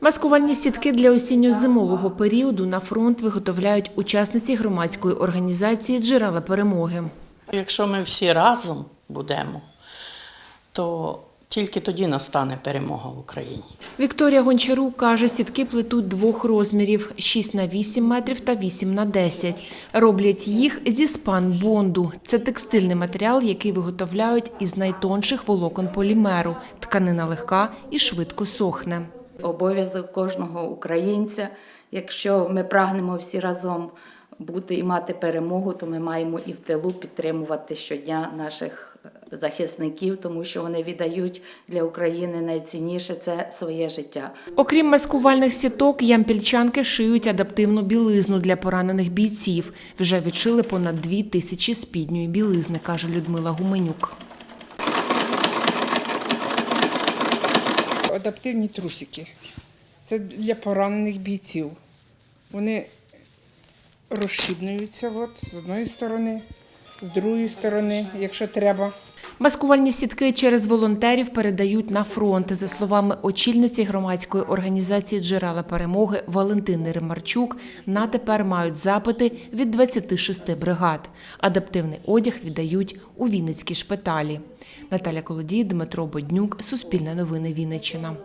Маскувальні сітки для осінньо-зимового періоду на фронт виготовляють учасниці громадської організації Джерела перемоги. Якщо ми всі разом будемо, то тільки тоді настане перемога в Україні. Вікторія Гончарук каже, сітки плетуть двох розмірів – 6 на 8 метрів та 8 на 10. Роблять їх зі спан-бонду. Це текстильний матеріал, який виготовляють із найтонших волокон полімеру. Тканина легка і швидко сохне. Обов'язок кожного українця. Якщо ми прагнемо всі разом бути і мати перемогу, то ми маємо і в тилу підтримувати щодня наших е, захисників, тому що вони віддають для України найцінніше це своє життя. Окрім маскувальних сіток, ямпільчанки шиють адаптивну білизну для поранених бійців. Вже відшили понад дві тисячі спідньої білизни, каже Людмила Гуменюк. Адаптивні трусики. Це для поранених бійців. Вони розшибнуються от, з одної сторони, з другої сторони, якщо треба. Маскувальні сітки через волонтерів передають на фронт. За словами очільниці громадської організації Джерела перемоги Валентини Римарчук, на тепер мають запити від 26 бригад. Адаптивний одяг віддають у Вінницькі шпиталі. Наталя Колодій, Дмитро Боднюк, Суспільне новини Вінниччина.